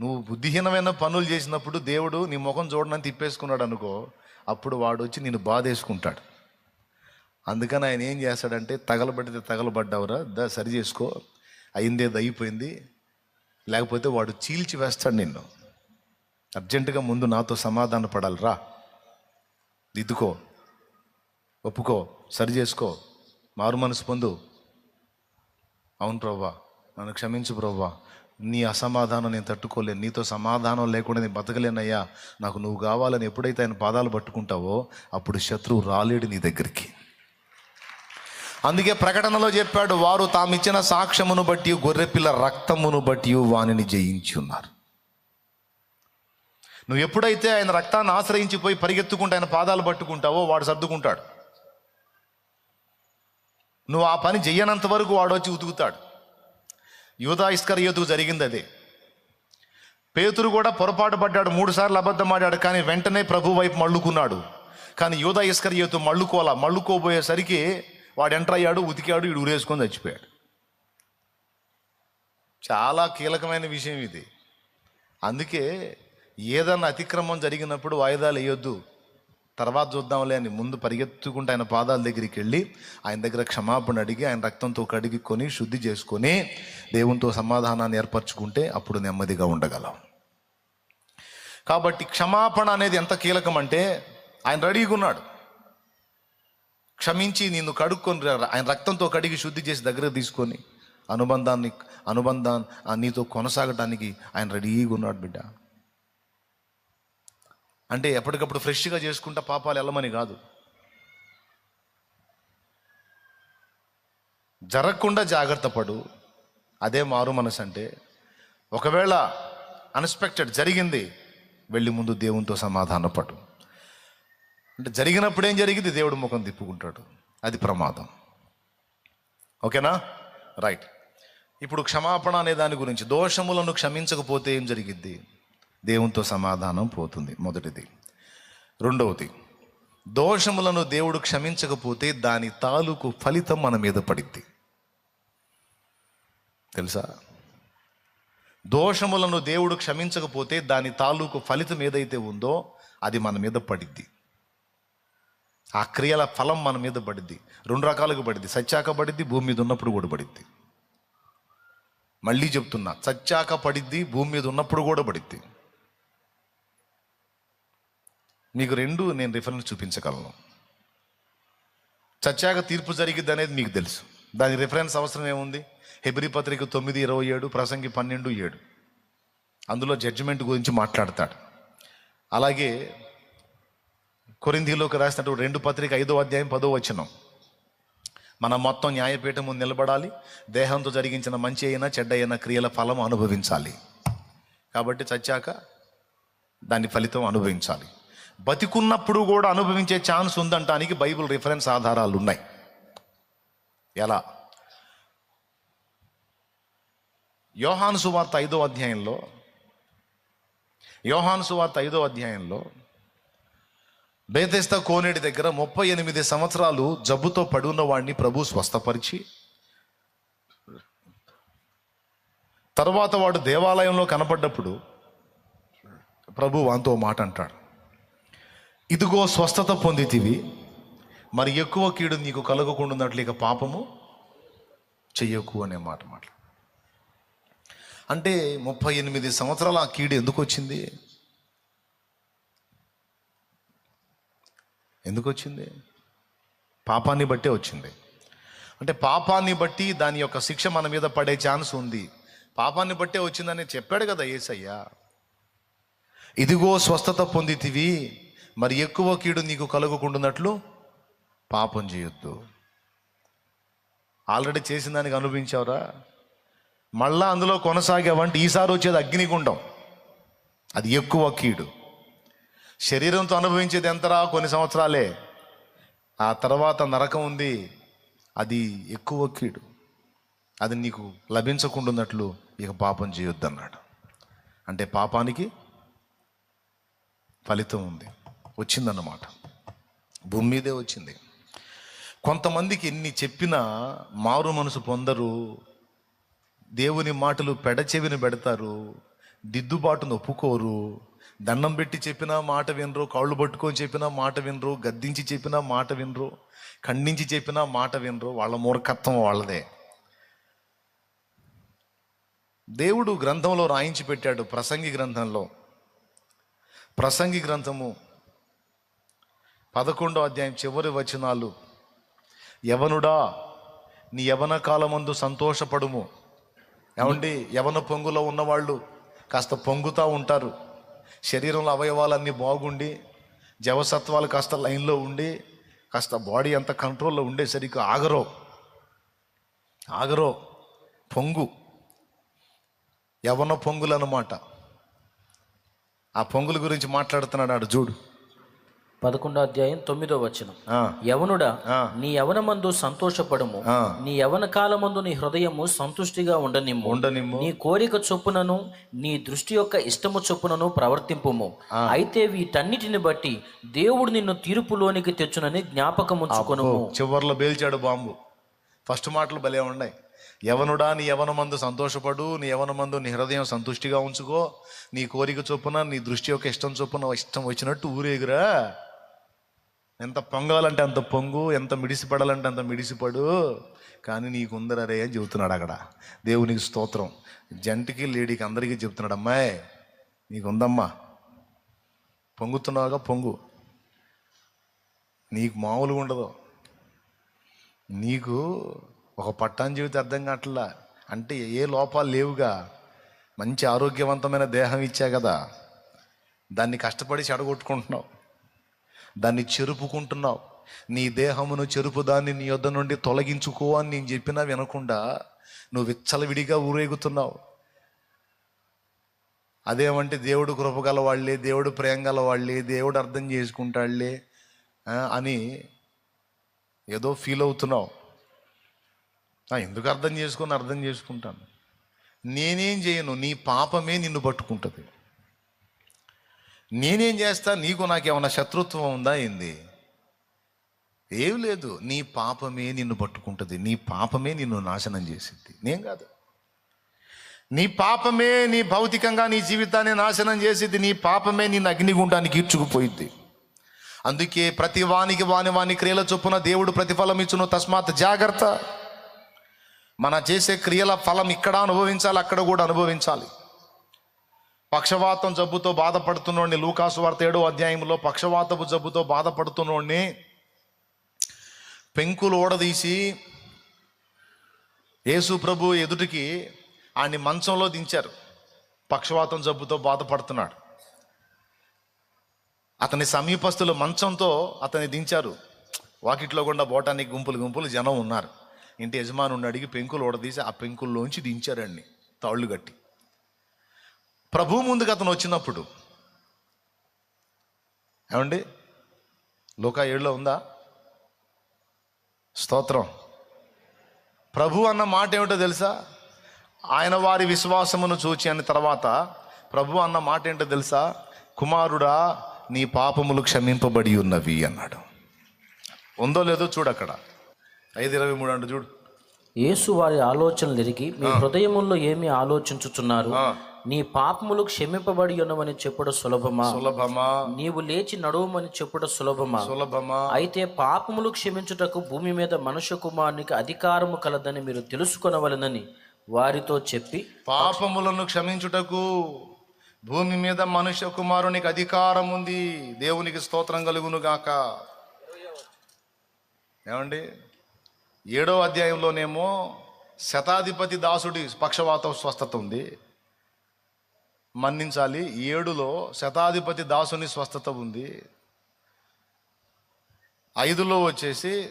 నువ్వు బుద్ధిహీనమైన పనులు చేసినప్పుడు దేవుడు నీ ముఖం చూడనని తిప్పేసుకున్నాడు అనుకో అప్పుడు వాడు వచ్చి నేను బాధేసుకుంటాడు. అందుకని ఆయన ఏం చేస్తాడంటే తగలబడితే తగలబడ్డావురా దా సరి చేసుకో అయిందేది అయిపోయింది. లేకపోతే వాడు చీల్చి వేస్తాడు నిన్ను. అర్జెంటుగా ముందు నాతో సమాధాన పడాలి రా దిద్దుకో ఒప్పుకో సరి చేసుకో మారు మనసు పొందు. అవును ప్రవ్వా నన్ను క్షమించు ప్రవ్వా. నీ అసమాధానం నేను తట్టుకోలేను. నీతో సమాధానం లేకుండా నేను బతకలేనయ్యా. నాకు నువ్వు కావాలని ఎప్పుడైతే ఆయన పాదాలు పట్టుకుంటావో అప్పుడు శత్రువు రాలేడు నీ దగ్గరికి. అందుకే ప్రకటనలో చెప్పాడు వారు తామిచ్చిన సాక్ష్యమును బట్టి గొర్రెపిల్ల రక్తమును బట్టి వానిని జయించి ఉన్నారు నువ్వు ఎప్పుడైతే ఆయన రక్తాన్ని ఆశ్రయించిపోయి పరిగెత్తుకుంటూ ఆయన పాదాలు పట్టుకుంటావో వాడు సర్దుకుంటాడు. నువ్వు ఆ పని చెయ్యనంత వరకు వాడు వచ్చి ఉతుకుతాడు. యూదా ఇస్కరియోతుకు జరిగింది అది పేతురు కూడా పొరపాటు పడ్డాడు మూడు సార్లు అబద్ధం ఆడాడు కానీ వెంటనే ప్రభు వైపు మళ్ళుకున్నాడు. కానీ యూదా ఇస్కరియోతు మళ్ళుకోలా మళ్ళుకోబోయేసరికి వాడు ఎంటర్ అయ్యాడు ఉతికాడు ఇడు ఉరేసుకొని చచ్చిపోయాడు. చాలా కీలకమైన విషయం ఇది. అందుకే ఏదైనా అతిక్రమం జరిగినప్పుడు వాయిదాలు వేయొద్దు. తర్వాత చూద్దాంలే అని ముందు పరిగెత్తుకుంటూ ఆయన పాదాల దగ్గరికి వెళ్ళి ఆయన దగ్గర క్షమాపణ అడిగి ఆయన రక్తంతో కడిగి కొని శుద్ధి చేసుకొని దేవునితో సమాధానాన్ని ఏర్పరచుకుంటే అప్పుడు నెమ్మదిగా ఉండగలం. కాబట్టి క్షమాపణ అనేది ఎంత కీలకం అంటే ఆయన రెడీగా ఉన్నాడు. క్షమించి నిన్ను కడుక్కొని ఆయన రక్తంతో కడిగి శుద్ధి చేసి దగ్గర తీసుకొని అనుబంధాన్ని అనుబంధాన్ని నీతో కొనసాగడానికి ఆయన రెడీగా ఉన్నాడు బిడ్డ. అంటే ఎప్పటికప్పుడు ఫ్రెష్గా చేసుకుంటా పాపాలు వెళ్ళమని కాదు. జరగకుండా జాగ్రత్త పడు. అదే మారు మనసు అంటే ఒకవేళ అన్ఎక్స్పెక్టెడ్ జరిగింది వెళ్ళి ముందు దేవునితో సమాధానపడు అంటే జరిగినప్పుడు ఏం జరిగింది? దేవుడు ముఖం తిప్పుకుంటాడు. అది ప్రమాదం. ఓకేనా? రైట్. ఇప్పుడు క్షమాపణ అనే దాని గురించి దోషములను క్షమించకపోతే ఏం జరిగిద్ది? దేవునితో సమాధానం పోతుంది మొదటిది. రెండవది దోషములను దేవుడు క్షమించకపోతే దాని తాలూకు ఫలితం మన మీద పడిద్ది. తెలుసా? దోషములను దేవుడు క్షమించకపోతే దాని తాలూకు ఫలితం ఏదైతే ఉందో అది మన మీద పడిద్ది. ఆ క్రియల ఫలం మన మీద పడిద్ది. రెండు రకాలుగా పడిద్ది. సచ్చాక పడిద్ది భూమి మీద ఉన్నప్పుడు కూడా పడిద్ది. మళ్ళీ చెప్తున్నా చచ్చాక పడిద్ది భూమి మీద ఉన్నప్పుడు కూడా పడిద్ది. మీకు రెండు నేను రిఫరెన్స్ చూపించగలను. చచ్చాక తీర్పు జరిగిద్ది అనేది మీకు తెలుసు. దాని రిఫరెన్స్ అవసరం ఏముంది? హెబ్రి పత్రిక తొమ్మిది ఇరవై ఏడు ప్రసంగి పన్నెండు ఏడు. అందులో జడ్జిమెంట్ గురించి మాట్లాడతాడు. అలాగే కొరింథీలోకి రాసినటువంటి రెండు పత్రిక ఐదో అధ్యాయం పదో వచనం. మనం మొత్తం న్యాయపీఠం ముందు నిలబడాలి. దేహంతో జరిగించిన మంచి అయినా చెడ్డ అయినా క్రియల ఫలం అనుభవించాలి. కాబట్టి చచ్చాక దాని ఫలితం అనుభవించాలి. బతికున్నప్పుడు కూడా అనుభవించే ఛాన్స్ ఉందంటానికి బైబిల్ రిఫరెన్స్ ఆధారాలు ఉన్నాయి. ఎలా? యోహాను సువార్త ఐదో అధ్యాయంలో యోహాను సువార్త ఐదో అధ్యాయంలో బేతెస్త కోనేటి దగ్గర ముప్పై ఎనిమిది సంవత్సరాలు జబ్బుతో పడున్న వాడిని ప్రభు స్వస్థపరిచి తర్వాత వాడు దేవాలయంలో కనపడ్డప్పుడు ప్రభు వాంతో మాట అంటాడు ఇదిగో స్వస్థత పొందితివి. మరి ఎక్కువ కీడు నీకు కలగకుండాన్నట్లు ఇక పాపము చెయ్యకు అనే మాట మాట అంటే ముప్పై ఎనిమిది సంవత్సరాల ఆ కీడు ఎందుకు వచ్చింది? ఎందుకు వచ్చింది? పాపాన్ని బట్టే వచ్చింది. అంటే పాపాన్ని బట్టి దాని యొక్క శిక్ష మన మీద పడే ఛాన్స్ ఉంది. పాపాన్ని బట్టే వచ్చిందని చెప్పాడు కదా ఏసయ్య. ఇదిగో స్వస్థత పొందితివి. మరి ఎక్కువ కీడు నీకు కలుగుకుంటున్నట్లు పాపం చేయొద్దు. ఆల్రెడీ చేసిన దానికి అనుభవించావురా. మళ్ళా అందులో కొనసాగావంటే ఈసారి వచ్చేది అగ్నిగుండం. అది ఎక్కువ కీడు. శరీరంతో అనుభవించేది ఎంతరా? కొన్ని సంవత్సరాలే. ఆ తర్వాత నరకం ఉంది. అది ఎక్కువ కీడు. అది నీకు లభించకుండాన్నట్లు ఇక పాపం చేయొద్దు అన్నాడు అంటే పాపానికి ఫలితం ఉంది. వచ్చిందన్నమాట. భూమి మీదే వచ్చింది. కొంతమందికి ఎన్ని చెప్పినా మారు మనసు పొందరు దేవుని మాటలు పెడచెవిని పెడతారు దిద్దుబాటును ఒప్పుకోరు దండం పెట్టి చెప్పినా మాట వినరు కాళ్ళు పట్టుకొని చెప్పినా మాట వినరు గద్దించి చెప్పినా మాట వినరు ఖండించి చెప్పినా మాట వినరు వాళ్ళ మూర్ఖత్వం వాళ్ళదే. దేవుడు గ్రంథంలో రాయించి పెట్టాడు ప్రసంగి గ్రంథంలో. ప్రసంగి గ్రంథము పదకొండో అధ్యాయం చివరి వచనాలు. యవనుడా నీ యవన కాలమందు సంతోషపడుము. ఏమండి? యవన పొంగులో ఉన్నవాళ్ళు కాస్త పొంగుతూ ఉంటారు. శరీరంలో అవయవాలన్నీ బాగుండి జవసత్వాలు కాస్త లైన్లో ఉండి కాస్త బాడీ అంత కంట్రోల్లో ఉండేసరికి ఆగరో. ఆగరో. పొంగు. యవన పొంగులు అన్నమాట ఆ పొంగుల గురించి మాట్లాడుతున్నాడు ఆడు చూడు. పదకొండో అధ్యాయం తొమ్మిదో వచనం. యవనుడా. నీ యవనమందు సంతోషపడము. ఆ. నీ యవన కాలమందు నీ హృదయము సంతుష్టిగా ఉండనిమ్ము. ఉండనిమ్ము. నీ కోరిక చొప్పునను నీ దృష్టి యొక్క ఇష్టము చొప్పునను ప్రవర్తింపుము. అయితే వీటన్నిటిని బట్టి దేవుడు నిన్ను తీర్పులోనికి తెచ్చునని జ్ఞాపకం ఉంచుకొనుము. చివర్లో పేల్చాడు బాంబు. ఫస్ట్ మాటలు భలే ఉన్నాయి. యవనుడా నీ యవనమందు సంతోషపడు నీ యవనమందు నీ హృదయం సంతుష్టిగా ఉంచుకో. నీ కోరిక చొప్పున నీ దృష్టి యొక్క ఇష్టం చొప్పున ఇష్టం వచ్చినట్టు ఊరేగురా. ఎంత పొంగాలంటే అంత పొంగు ఎంత మిడిసిపడాలంటే అంత మిడిసిపడు. కానీ నీకు ఉందరే అని చెబుతున్నాడు అక్కడ. దేవునికి స్తోత్రం. జంటికి లేడీకి అందరికీ చెప్తున్నాడు అమ్మాయి నీకు ఉందమ్మా పొంగుతున్నావుగా పొంగు. నీకు మామూలుగా ఉండదు. నీకు ఒక పట్టాన్ జీవితం అర్థం కావట్లా? అంటే ఏ లోపాలు లేవుగా? మంచి ఆరోగ్యవంతమైన దేహం ఇచ్చా కదా. దాన్ని కష్టపడి చెడగొట్టుకుంటున్నావు. దాన్ని చెరుపుకుంటున్నావు. నీ దేహమును చెరుపు దాన్ని నీ యొద్ద నుండి తొలగించుకో అని నేను చెప్పినా వినకుండా నువ్వు విచ్చలవిడిగా ఊరేగుతున్నావు. అదేమంటే దేవుడు కృపగల వాళ్ళే దేవుడు ప్రేమ గల వాళ్ళే దేవుడు అర్థం చేసుకుంటాడులే అని ఏదో ఫీల్ అవుతున్నావు. ఎందుకు అర్థం చేసుకొని అర్థం చేసుకుంటాను? నేనేం చేయను నీ పాపమే నిన్ను పట్టుకుంటుంది. నేనేం చేస్తా? నీకు నాకేమన్నా శత్రుత్వం ఉందా ఏంది? ఏం లేదు. నీ పాపమే నిన్ను పట్టుకుంటుంది. నీ పాపమే నిన్ను నాశనం చేసింది నేను కాదు. నీ పాపమే నీ భౌతికంగా నీ జీవితాన్ని నాశనం చేసిద్ది. నీ పాపమే నిన్ను అగ్నిగుండానికి ఈడ్చుకుపోయింది అందుకే ప్రతి వానికి వాని వాని క్రియల చొప్పున దేవుడు ప్రతిఫలం ఇచ్చును. తస్మాత్ జాగ్రత్త. మన చేసే క్రియల ఫలం ఇక్కడ అనుభవించాలి అక్కడ కూడా అనుభవించాలి. పక్షవాతం జబ్బుతో బాధపడుతున్నోడిని లూకాసు వార్త ఏడో అధ్యాయంలో పక్షవాతపు జబ్బుతో బాధపడుతున్నోడిని పెంకులు ఓడదీసి యేసు ప్రభు ఎదుటికి ఆయన్ని మంచంలో దించారు. పక్షవాతం జబ్బుతో బాధపడుతున్నాడు. అతని సమీపస్తులు మంచంతో అతన్ని దించారు. వాకిట్లో గుండా పోవటానికి గుంపులు గుంపులు జనం ఉన్నారు. ఇంటి యజమానుడిని అడిగి పెంకులు ఓడదీసి ఆ పెంకుల్లోంచి దించారండి తాళ్ళు కట్టి. ప్రభు ముందుకు అతను వచ్చినప్పుడు. ఏమండి? లోకా ఏడులో ఉందా? స్తోత్రం. ప్రభు అన్న మాట ఏమిటో తెలుసా? ఆయన వారి విశ్వాసమును చూచి అని తర్వాత ప్రభు అన్న మాట ఏంటో తెలుసా? కుమారుడా నీ పాపములు క్షమింపబడి ఉన్నవి అన్నాడు. ఉందో లేదో చూడు అక్కడ. ఐదు ఇరవై మూడు అంటే చూడు. యేసు వారి ఆలోచనలు ఎరిగి మీ హృదయముల్లో ఏమి ఆలోచించుచున్నారు. నీ పాపములు క్షమింపబడి ఉన్నవని చెప్పుడు సులభమా? సులభమా? నీవు లేచి నడువమని చెప్పుడు సులభమా? సులభమా? అయితే పాపములు క్షమించుటకు భూమి మీద మనుష్య కుమారునికి అధికారము కలదని మీరు తెలుసుకొనవలనని వారితో చెప్పి పాపములను క్షమించుటకు భూమి మీద మనుష్య కుమారునికి అధికారం ఉంది. దేవునికి స్తోత్రం కలుగును గాక ఏమండి? ఏడో అధ్యాయంలోనేమో శతాధిపతి దాసుడి పక్షవాత స్వస్థత ఉంది. మన్నించాలి. ఏడులో శతాధిపతి దాసుని స్వస్థత ఉంది. ఐదులో వచ్చేసి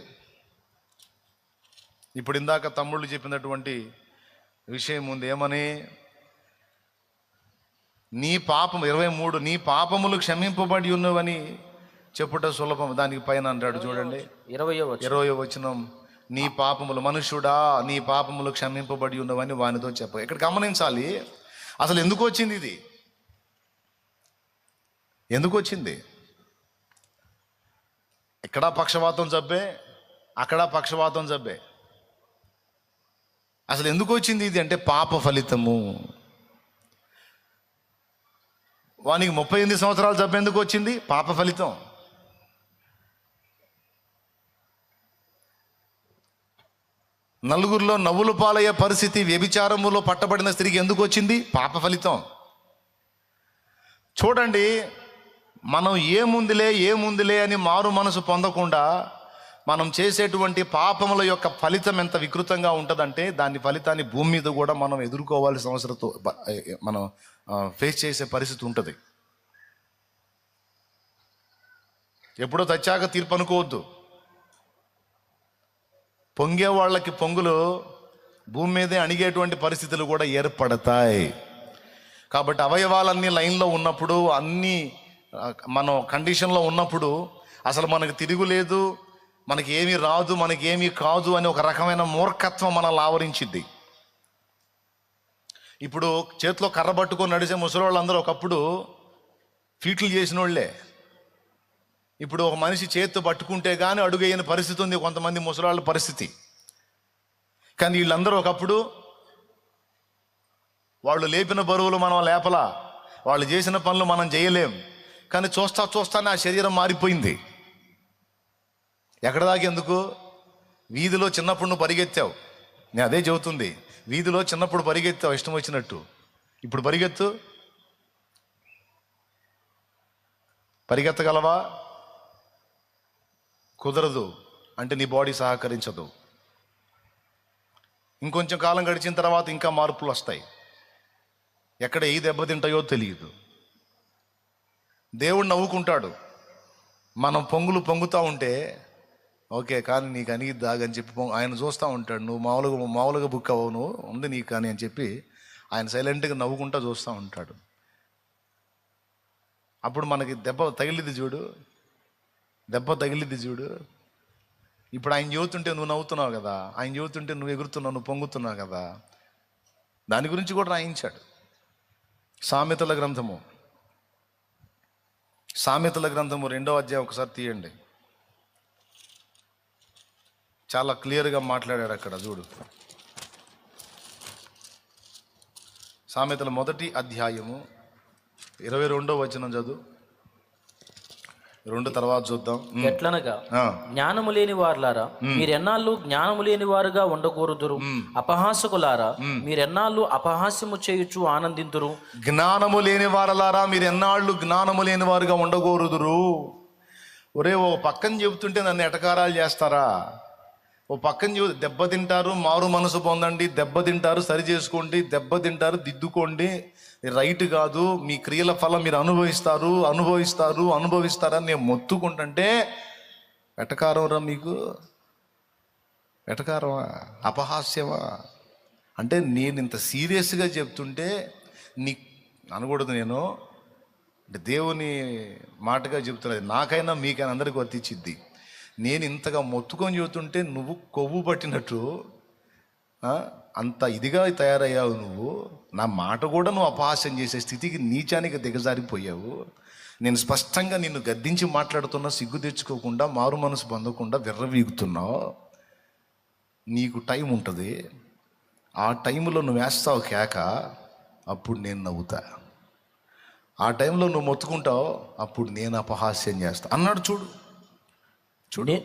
ఇప్పుడు ఇందాక తమ్ముళ్ళు చెప్పినటువంటి విషయం ఉంది. ఏమని? నీ పాపం ఇరవై మూడు నీ పాపములు క్షమింపబడి ఉన్నవని చెప్పుట సులభం. దానికి పైన అంటాడు చూడండి. వచ్చి ఇరవై వచనం. నీ పాపములు మనుష్యుడా నీ పాపములు క్షమింపబడి ఉన్నవని వానితో చెప్ప. ఇక్కడ గమనించాలి. అసలు ఎందుకు వచ్చింది ఇది? ఎందుకు వచ్చింది? ఇక్కడ పక్షవాతం జబ్బే అక్కడ పక్షవాతం జబ్బే. అసలు ఎందుకు వచ్చింది ఇది అంటే పాప ఫలితము. వానికి ముప్పై ఎనిమిది సంవత్సరాలు జబ్బు ఎందుకు వచ్చింది? పాప ఫలితం. నలుగురిలో నవ్వులు పాలయ్యే పరిస్థితి వ్యభిచారములో పట్టబడిన స్త్రీకి ఎందుకు వచ్చింది? పాప ఫలితం. చూడండి మనం ఏముందిలే ఏముందిలే అని మారు మనసు పొందకుండా మనం చేసేటువంటి పాపముల యొక్క ఫలితం ఎంత వికృతంగా ఉంటుందంటే దాని ఫలితాన్ని భూమి మీద కూడా మనం ఎదుర్కోవాల్సిన అవసరంతో మనం ఫేస్ చేసే పరిస్థితి ఉంటుంది. ఎప్పుడో తచ్చాక తీర్పు అనుకోవద్దు. పొంగే వాళ్ళకి పొంగులు భూమి మీదే అణిగేటువంటి పరిస్థితులు కూడా ఏర్పడతాయి. కాబట్టి అవయవాలన్నీ లైన్లో ఉన్నప్పుడు అన్నీ మనం కండిషన్లో ఉన్నప్పుడు అసలు మనకు తిరుగులేదు మనకి ఏమీ రాదు మనకి ఏమీ కాదు అని ఒక రకమైన మూర్ఖత్వం మనల్ని ఆవరించింది. ఇప్పుడు చేతిలో కర్ర పట్టుకొని నడిచే ముసలి వాళ్ళందరూ ఒకప్పుడు ఫీట్లు చేసిన వాళ్ళే ఇప్పుడు ఒక మనిషి చేత్తో పట్టుకుంటే కానీ అడుగయ్యని పరిస్థితి ఉంది కొంతమంది ముసలాళ్ళ పరిస్థితి. కానీ వీళ్ళందరూ ఒకప్పుడు వాళ్ళు లేపిన బరువులు మనం లేపలా వాళ్ళు చేసిన పనులు మనం చేయలేం. కానీ చూస్తా చూస్తానే ఆ శరీరం మారిపోయింది. ఎక్కడ దాకెందుకు వీధిలో చిన్నప్పుడు నువ్వు పరిగెత్తావు. నేను అదే చెబుతుంది వీధిలో చిన్నప్పుడు పరిగెత్తావు ఇష్టం వచ్చినట్టు. ఇప్పుడు పరిగెత్తు. పరిగెత్తగలవా? కుదరదు అంటే నీ బాడీ సహకరించదు. ఇంకొంచెం కాలం గడిచిన తర్వాత ఇంకా మార్పులు వస్తాయి. ఎక్కడ ఏ దెబ్బతింటాయో తెలియదు. దేవుడు నవ్వుకుంటాడు. మనం పొంగులు పొంగుతూ ఉంటే ఓకే కానీ నీకు అని దాగని చెప్పి ఆయన చూస్తూ ఉంటాడు. నువ్వు మామూలుగా మామూలుగా బుక్ అవ్వవు నువ్వు ఉంది నీకు కానీ అని చెప్పి ఆయన సైలెంట్గా నవ్వుకుంటా చూస్తూ ఉంటాడు. అప్పుడు మనకి దెబ్బ తగిలిద్ది చూడు. దెబ్బ తగిలిద్ది చూడు. ఇప్పుడు ఆయన చెబుతుంటే నువ్వు నవ్వుతున్నావు కదా ఆయన చెబుతుంటే నువ్వు ఎగురుతున్నావు నువ్వు పొంగుతున్నావు కదా. దాని గురించి కూడా రాయించాడు. సామెతల గ్రంథము. సామెతల గ్రంథము రెండో అధ్యాయం ఒకసారి తీయండి. చాలా క్లియర్గా మాట్లాడాడు అక్కడ చూడు. సామెతల మొదటి అధ్యాయము ఇరవై రెండో వచనం చదువు. రెండు తర్వాత చూద్దాం. ఎట్లనగా. జ్ఞానము లేని వారులారా మీరెన్నాళ్ళు జ్ఞానము లేని వారుగా ఉండకూడదురు అపహాసకులారా మీరెన్నాళ్ళు అపహాస్యము చేయుచు ఆనందింతురు జ్ఞానము లేని వారలారా మీరు ఎన్నాళ్ళు జ్ఞానము లేని వారుగా ఉండకూడదురు ఒరే ఓ పక్కన చెబుతుంటే నన్ను ఎటకారాలు చేస్తారా? ఓ పక్కన చూ దెబ్బతింటారు మారు మనసు పొందండి దెబ్బతింటారు సరి చేసుకోండి దెబ్బతింటారు దిద్దుకోండి. రైట్ కాదు మీ క్రియల ఫలం మీరు అనుభవిస్తారు అనుభవిస్తారు అనుభవిస్తారని నేను మొత్తుకుంటుంటే ఎటకారంరా మీకు. ఎటకారమా అపహాస్యమా? అంటే నేను ఇంత సీరియస్గా చెప్తుంటే నీ అనకూడదు నేను. అంటే దేవుని మాటగా చెప్తున్నది నాకైనా మీకైనా అందరికీ వర్తించిద్ది. నేను ఇంతగా మొత్తుకొని చెబుతుంటే నువ్వు కొవ్వు పట్టినట్టు అంత ఇదిగా తయారయ్యావు నువ్వు. నా మాట కూడా నువ్వు అపహాస్యం చేసే స్థితికి నీచానికి దిగజారిపోయావు. నేను స్పష్టంగా నిన్ను గద్దించి మాట్లాడుతున్నా సిగ్గు తెచ్చుకోకుండా మారు మనసు పొందకుండా విర్రవీగుతున్నావు. నీకు టైం ఉంటుంది. ఆ టైంలో నువ్వు వేస్తావు కేక అప్పుడు నేను నవ్వుతా. ఆ టైంలో నువ్వు మొత్తుకుంటావు అప్పుడు నేను అపహాస్యం చేస్తా. అన్నాడు చూడు. నే-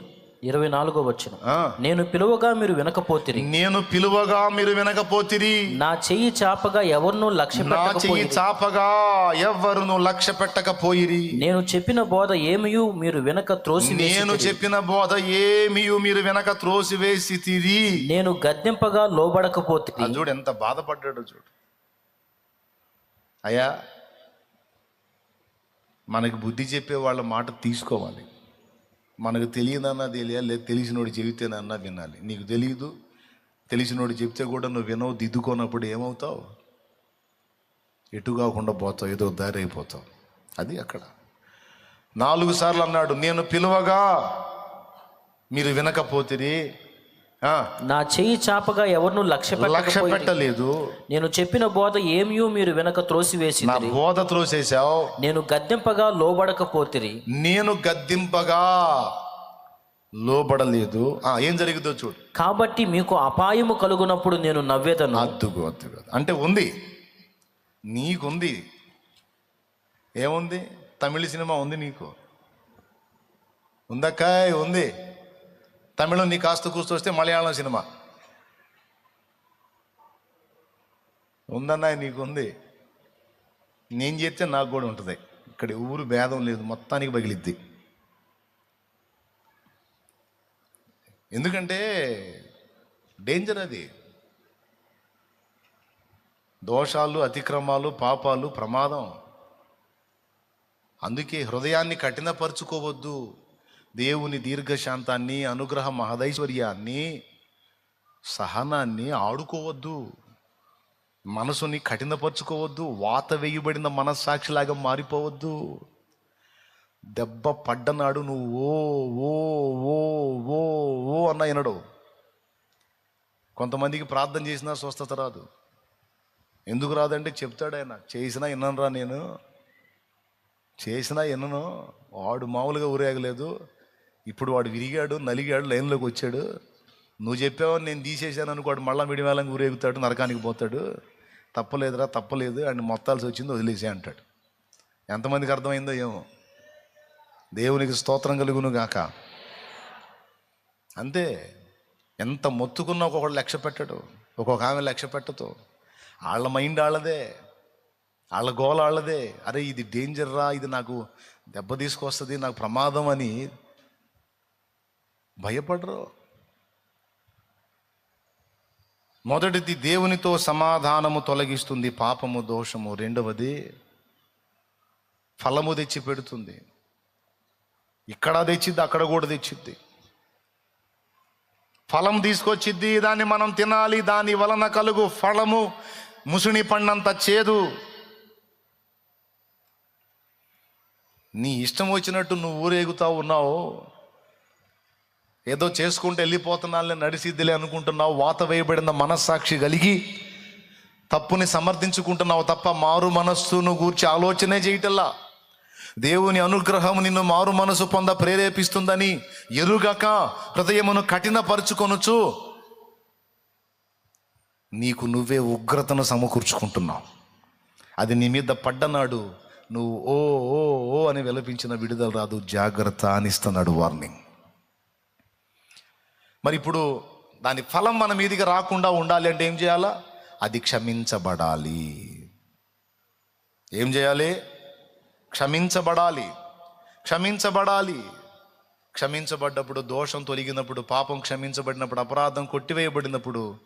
ఇరవై నాలుగో వచ్చిన నేను పిలువగా మీరు వినకపోతిరి. నేను పిలువగా మీరు వినకపోతిరి. నా చెయ్యి చాపగా ఎవరినూ లక్ష్య నా చెయ్యి చాపగా ఎవ్వరును లక్ష్య పెట్టకపోయిరి. నేను చెప్పిన బోధ ఏమియు మీరు వెనక త్రోసి నేను చెప్పిన బోధ ఏమీ మీరు వెనక త్రోసివేసి తిరి నేను గద్దెంపగా లోబడకపోతిరి. అది చూడు ఎంత బాధపడ్డాడో చూడు. అయ్యా మనకి బుద్ధి చెప్పే వాళ్ళ మాట తీసుకోవాలి. మనకు తెలియదన్నా తెలియాలి లేదు తెలిసినోడు చెబితేనన్నా వినాలి. నీకు తెలియదు తెలిసినోడు చెప్తే కూడా నువ్వు వినవు దిద్దుకోనప్పుడు ఏమవుతావు? ఎటు కాకుండా పోతావు ఏదో దారి అయిపోతావు. అది అక్కడ. నాలుగు సార్లు అన్నాడు నేను పిలువగా మీరు వినకపోతిరి నా చెయ్యి చాపగా ఎవరినూ లక్ష్య లక్ష్య పెట్టలేదు నేను చెప్పిన బోధ ఏమియు మీరు వెనక త్రోసివేసి నా బోధ త్రోసేసావు నేను గద్దెంపగా లోబడకపోతిరి. నేను గద్దింపగా లోబడలేదు. ఏం జరిగిందో చూడు. కాబట్టి మీకు అపాయము కలుగునప్పుడు నేను నవ్వేదను. అద్దుగు అద్దుగు అంటే ఉంది. నీకుంది. ఏముంది? తమిళ సినిమా ఉంది నీకు. ఉందక్క ఉంది. తమిళం నీ కాస్త కూస్తొస్తే మలయాళం సినిమా. ఉందన్నా నీకు ఉంది నేను చేస్తే నాకు కూడా ఉంటుంది. ఇక్కడ ఊరు భేదం లేదు. మొత్తానికి పగిలిద్ది. ఎందుకంటే డేంజర్ అది. దోషాలు అతిక్రమాలు పాపాలు ప్రమాదం. అందుకే హృదయాన్ని కఠినపరుచుకోవద్దు. దేవుని దీర్ఘశాంతాన్ని అనుగ్రహ మహదైశ్వర్యాన్ని సహనాన్ని ఆడుకోవద్దు. మనసుని కఠినపరుచుకోవద్దు. వాత వేయబడిన మనస్సాక్షిలాగా మారిపోవద్దు. దెబ్బ పడ్డనాడు నువ్వు ఓ ఓ ఓ ఓ ఓ అన్న వినడు. కొంతమందికి ప్రార్థన చేసినా స్వస్థత రాదు. ఎందుకు రాదంటే చెప్తాడు ఆయన చేసినా విన్నానురా నేను. చేసినా విన్నను వాడు మామూలుగా ఊరేగలేదు. ఇప్పుడు వాడు విరిగాడు నలిగాడు లైన్లోకి వచ్చాడు. నువ్వు చెప్పావని నేను తీసేశాను అనుకోడు మళ్ళా విడివేళంగా ఊరేగుతాడు నరకానికి పోతాడు. తప్పలేదురా తప్పలేదు అండ్ మొత్తాల్సి వచ్చింది వదిలేసే అంటాడు. ఎంతమందికి అర్థమైందో ఏమో. దేవునికి స్తోత్రం కలుగును గాక. అంతే. ఎంత మొత్తుకున్నా ఒక్కొక్కడు లక్ష్య పెట్టడు. ఒక్కొక్క ఆమె లక్ష్య పెట్టదు. వాళ్ళ మైండ్ వాళ్ళదే. వాళ్ళ గోల వాళ్ళదే. అరే ఇది డేంజర్ రా ఇది నాకు దెబ్బ తీసుకొస్తుంది నాకు ప్రమాదం అని భయపడరు. మొదటిది దేవునితో సమాధానము తొలగిస్తుంది పాపము దోషము. రెండవది ఫలము తెచ్చి పెడుతుంది. ఇక్కడ తెచ్చిద్ది అక్కడ కూడా తెచ్చిద్ది. ఫలం తీసుకొచ్చిద్ది దాన్ని మనం తినాలి. దాని వలన కలుగు ఫలము ముసుని పండంత చేదు. నీ ఇష్టం వచ్చినట్టు నువ్వు ఊరేగుతా ఉన్నావు. ఏదో చేసుకుంటూ వెళ్ళిపోతున్నానులే నడిసిద్దిలే అనుకుంటున్నావు వాత వేయబడిన మనస్సాక్షి కలిగి తప్పుని సమర్థించుకుంటున్నావు తప్ప మారు మనస్సును గూర్చి ఆలోచనే చేయటల్లా. దేవుని అనుగ్రహం నిన్ను మారు మనసు పొంద ప్రేరేపిస్తుందని ఎరుగక హృదయమును కఠినపరుచుకొనుచు నీకు నువ్వే ఉగ్రతను సమకూర్చుకుంటున్నావు. అది నీ మీద పడ్డనాడు నువ్వు ఓ ఓ ఓ అని విలపించిన విడుదల రాదు జాగ్రత్త అనిస్తున్నాడు వార్నింగ్. మరి ఇప్పుడు దాని ఫలం మన మీదికి రాకుండా ఉండాలి అంటే ఏం చేయాలా? అది క్షమించబడాలి. ఏం చేయాలి? క్షమించబడాలి. క్షమించబడాలి. క్షమించబడ్డప్పుడు దోషం తొలగినప్పుడు పాపం క్షమించబడినప్పుడు అపరాధం కొట్టివేయబడినప్పుడు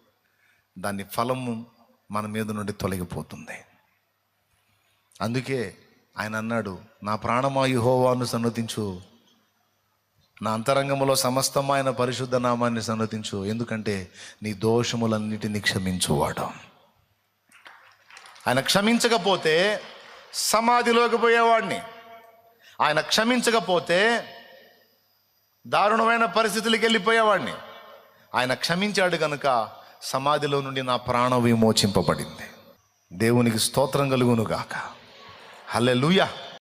దాని ఫలము మన మీద నుండి తొలగిపోతుంది. అందుకే ఆయన అన్నాడు నా ప్రాణమా యెహోవాను సన్నతించు నా అంతరంగములో సమస్తమైన పరిశుద్ధ నామాన్ని సన్నతించు ఎందుకంటే నీ దోషములన్నిటినీ క్షమించువాడు. ఆయన క్షమించకపోతే సమాధిలోకి పోయేవాడిని. ఆయన క్షమించకపోతే దారుణమైన పరిస్థితులకి వెళ్ళిపోయేవాడిని. ఆయన క్షమించాడు కనుక సమాధిలో నుండి నా ప్రాణం విమోచింపబడింది. దేవునికి స్తోత్రం కలుగును గాక. లూయా